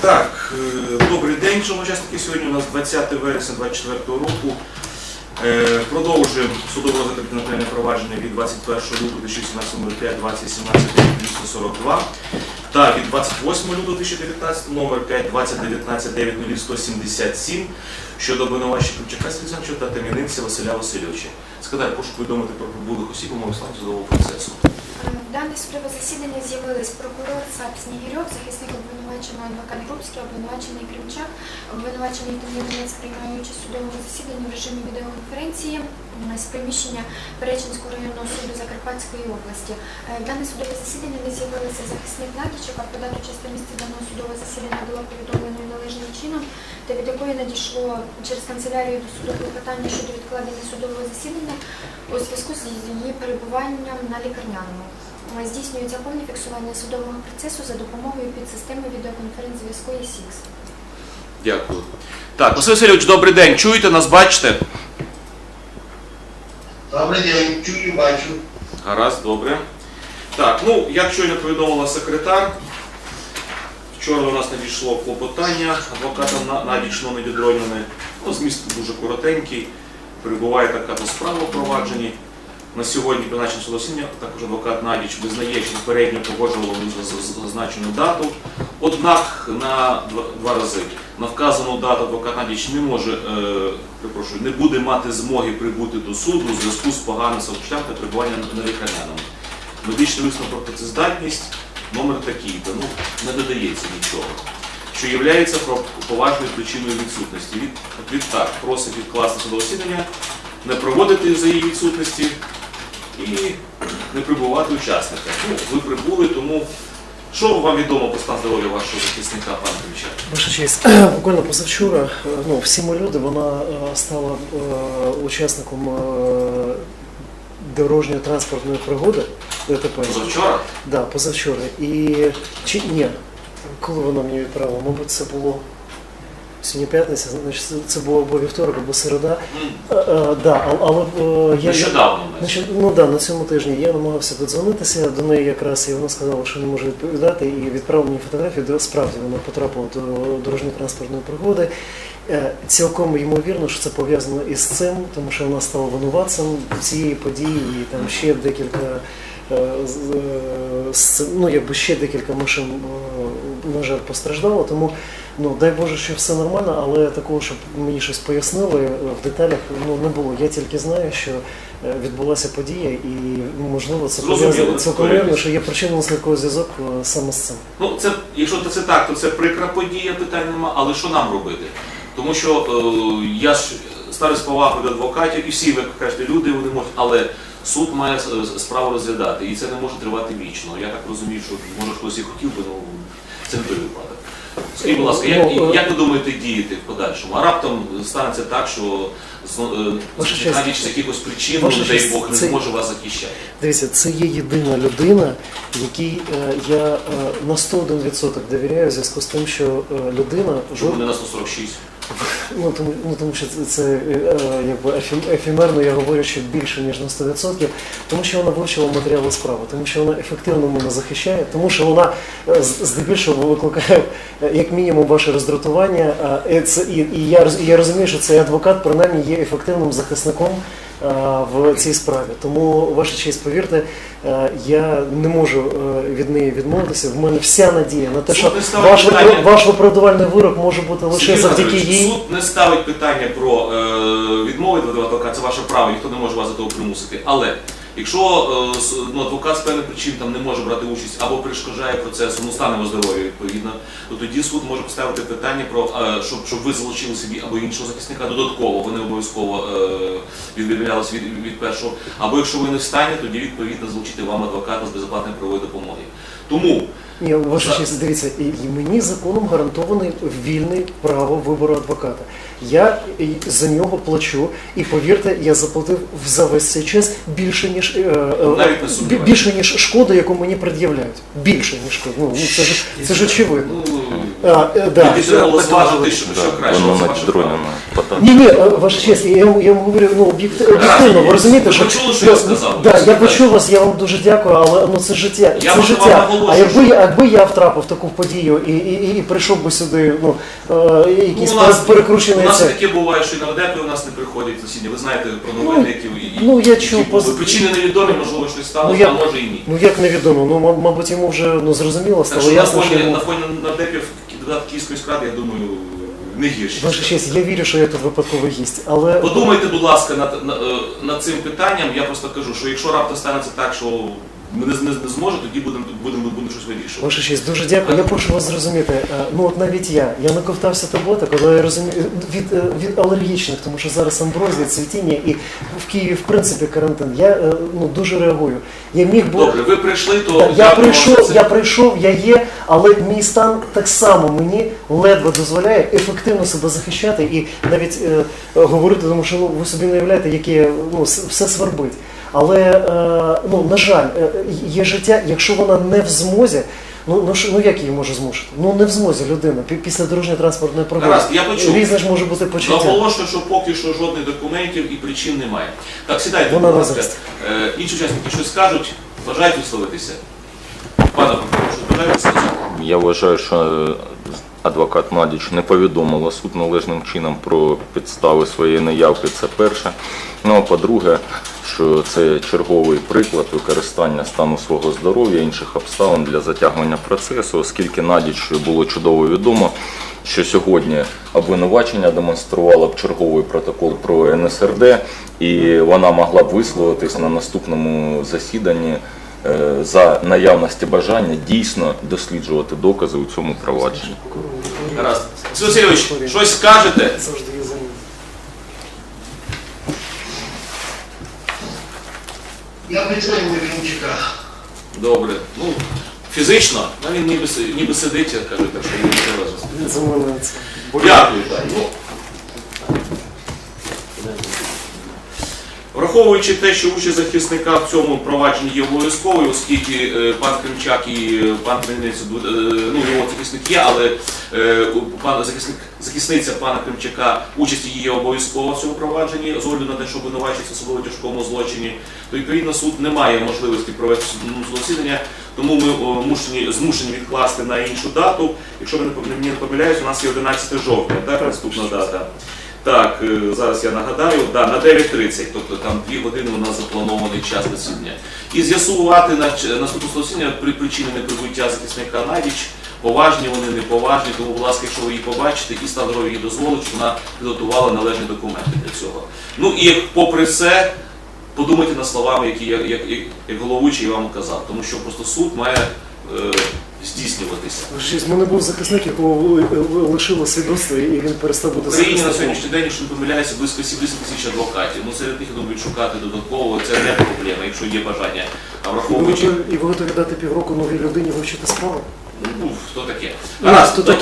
Так, е, добрий день, шановні учасники. Сьогодні у нас 20 вересня 2024 року. Е, Продовжуємо судове кримінальне провадження від 21 лютого 2017 номер 5 2017 242 та від 28 лютого 2019 номер 5 2019 90177 щодо обвинувачення Кривчака Стрізанчого та Тем'янинця Василя Васильовича. Складаю, прошу повідомити про прибулих осіб у стані судового процесу. В дане судове засідання з'явились прокурор САП Снігирьов, захисник обвинуваченого адвокат Грубський, обвинувачений Кримчак, обвинувачений Тимірнець приймає участь в судовому засіданні в режимі відеоконференції з приміщення Перечинського районного суду Закарпатської області. Е, В дане судове засідання не з'явилися захисник Надічок, а про дату місце даного судового засідання було повідомлено належним чином, та від якої надійшло через канцелярію до суду клопотання щодо відкладення судового засідання у зв'язку з її перебуванням на лікарняному. Здійснюється повне фіксування судового процесу за допомогою підсистеми відеоконференц-зв'язку ІСІКС. Дякую. Так, Василь Васильович, добрий день. Чуєте нас, бачите? Добрий день, чую, бачу. Гаразд, добре. Так, ну, як щойно повідомила секретар, вчора до нас надійшло клопотання адвоката На- Надічного. Ну, зміст дуже коротенький. Перебуває така справа у провадженні. На сьогодні призначено судосіння, також адвокат Надіч визнає, що попередньо погоджувало зазначену дату. Однак на два, два рази на вказану дату адвокат Надіч не може, е, перепрошую, не буде мати змоги прибути до суду у зв'язку з поганим самопочуттям та перебуванням на лікарняному. Медичний висновок про працездатність номер такий, то ну не додається нічого. Що є поважною причиною відсутності. Від, відтак просить відкласти судове засідання, не проводити за її відсутності і не прибувати учасника. Ну, ви прибули, тому що вам відомо про стан здоров'я вашого захисника, пан Кривчак? Ваша честь, буквально позавчора, е, ну, всі ми люди, вона е, стала е, учасником дорожньої транспортної пригоди ДТП. Позавчора? Да, позавчора. І чи ні, коли вона мені відправила? Мабуть, це було сьогодні п'ятниця, значить це- було або вівторок, або середа. М, да, а- але е, я Нещодавно. Значить, ну да, на цьому тижні я намагався додзвонитися до неї якраз, і вона сказала, що не може відповідати, і відправила мені фотографію, де справді вона потрапила до дорожньо-транспортної пригоди. Е, Цілком ймовірно, що це пов'язано із цим, тому що вона стала винуватцем цієї події, і там ще декілька. е, е, Ну, якби ще декілька машин, на жаль, постраждало, тому ну дай Боже, що все нормально, але такого, щоб мені щось пояснили в деталях, ну не було. Я тільки знаю, що відбулася подія, і ну, можливо це пов'язано цілком вірно, що є причинно слідковий зв'язок саме з цим. Ну, це, якщо це так, то це прикра подія, питань нема, але що нам робити? Тому що е, я ж ставлю з повагою до адвокатів, і всі, ви кажете, люди вони можуть, але суд має е, справу розглядати, і це не може тривати вічно. Я так розумію, що може хтось і хотів би, ну це не той випадок. Скажіть, будь ласка, як, Ну, е, як ви думаєте діяти в подальшому? А раптом станеться так, що навіть з якихось причин, дай Бог, не зможе вас захищати. Дивіться, це є єдина людина, якій е, я е, на 101% довіряю в зв'язку з тим, що е, людина Чому не на 146? Ну тому, ну тому що це, це е, якби ефемерно, я говорю, що більше ніж на 100%, тому що вона вивчила матеріали справи, тому що вона ефективно мене захищає, тому що вона е, здебільшого викликає е, як мінімум ваше роздратування. і це і, і я і я розумію, що цей адвокат принаймні є ефективним захисником. Е, В цій справі, тому ваша честь, повірте, е, я не можу е, від неї відмовитися. В мене вся надія на те, Суд що не ставить ваш, питання. ваш виправдувальний вирок може бути лише Сергій завдяки Федорович, їй. Суд не ставить питання про е, відмовити від адвоката, це ваше право, ніхто не може вас до того примусити. Але якщо е, ну, адвокат з певних причин там не може брати участь або перешкоджає процесу, ну станемо здоров'я відповідно, то тоді суд може поставити питання про е, щоб, щоб ви залучили собі або іншого захисника додатково, вони обов'язково е, відмовлялися від, від першого. Або якщо ви не встані, тоді відповідно залучити вам адвоката з безоплатної правової допомоги. Тому Ні, ваша честь, дивіться, і, і мені законом гарантований вільний право вибору адвоката. Я за нього плачу, і повірте, я заплатив за весь цей час більше ніж е, е, більше ніж шкода, яку мені пред'являють. Більше ніж шкода. Ну це ж це ж очевидно. А, да. Треба що, що краще. Ні, ні, е, ваша честь, я, вам- я вам говорю ну, об'єктивно, ви розумієте, Ви що... почули, що я сказав? Да, я почув вас, я вам дуже дякую, але ну, це життя. Я це життя. А якби, я- якби я втрапив в таку подію і, і, і, і прийшов би сюди, ну, е, якісь Ну, у нас, перекручені у нас це. таке буває, що і нардепи у нас не приходять засідання. Ви знаєте про новинників і, і ну, я чув які були. поз- причини невідомі, можливо, щось сталося, Ну, я- а може і ні. Ну як невідомо, ну ма- мабуть йому вже ну, зрозуміло Так стало що на ясно, що фоні, йому... на фоні нардепів Київської ради, я думаю, не гірші. Ваша честь, я вірю, що я тут випадковий гість, але... Подумайте, будь ласка, над, на- е, над цим питанням. Я просто кажу, що якщо раптом станеться так, що ми не, не, не зможемо, тоді будемо будемо, будемо щось вирішувати. Ваша честь, дуже дякую. Я прошу вас зрозуміти. е, Ну от навіть я, я не ковтався таблеток, але я розумію від, е, від алергічних, тому що зараз амброзія, цвітіння і в Києві в принципі карантин. Я е, ну дуже реагую. Я міг би Добре, ви прийшли, то Та, я дякую вам прийшов, це. я прийшов, я є, але мій стан так само мені ледве дозволяє ефективно себе захищати і навіть е, е, говорити, тому що ну, ви собі не уявляєте, яке ну, с- все свербить. Але е, ну, на жаль, е, є життя, якщо вона не в змозі, ну, ну, що- ну як її може змусити? Ну не в змозі людина після дорожньої транспортної пригоди. Я почув. Різне ж може бути почуття. Наголошую, що поки що жодних документів і причин немає. Так, сідайте, Вона будь ласка. Е, інші учасники щось скажуть, бажають висловитися. Пане прокурор, що бажаєте? Я вважаю, що е, адвокат Младіч не повідомила суд належним чином про підстави своєї неявки. Це перше. Ну а по-друге, що це черговий приклад використання стану свого здоров'я, інших обставин для затягування процесу, оскільки Надіч було чудово відомо, що сьогодні обвинувачення демонструвало б черговий протокол про НСРД, і вона могла б висловитись на наступному засіданні за наявності бажання дійсно досліджувати докази у цьому провадженні. Гаразд. Васильович, щось скажете? Я підтримую Вінчика. Добре. Ну, фізично, ну, він ніби, ніби сидить, я кажу, так що не. Він мене це. Дякую. так. Ну, Враховуючи те, що участь захисника в цьому провадженні є обов'язковою, оскільки е, пан Кримчак і е, пан Кремінець, е, ну його захисник є, але у захисник, захисниця пана Кримчака участь її є обов'язкова в цьому провадженні, з огляду на те, що обвинувачується особливо тяжкому злочині, то відповідно суд не має можливості провести судове засідання, тому ми мушені, змушені відкласти на іншу дату. Якщо мене не помиляюсь, у нас є 11 жовтня, так, наступна дата. Так, е, зараз я нагадаю, да, на 9.30, тобто там 2 години у нас запланований час засідання. І з'ясувати наступне засідання при причини неприбуття захисника на річ, поважні вони, не поважні, тому, будь ласка, якщо ви її побачите, і стан здоров'я її дозволить, щоб вона підготувала належні документи для цього. Ну і попри все, подумайте над словами, які я як, як, як головуючий вам казав, тому що просто суд має е, здійснюватися. В мене був захисник, якого ви- ви лишило свідоцтво, і він перестав бути Україні на сьогоднішній день, якщо не помиляюся, близько 70 тисяч адвокатів. Ну серед них думаю, шукати додатково це не проблема, якщо є бажання. А враховуючи, І ви готові дати півроку новій людині вивчити справу? ну хто таке? Раз, хто таке?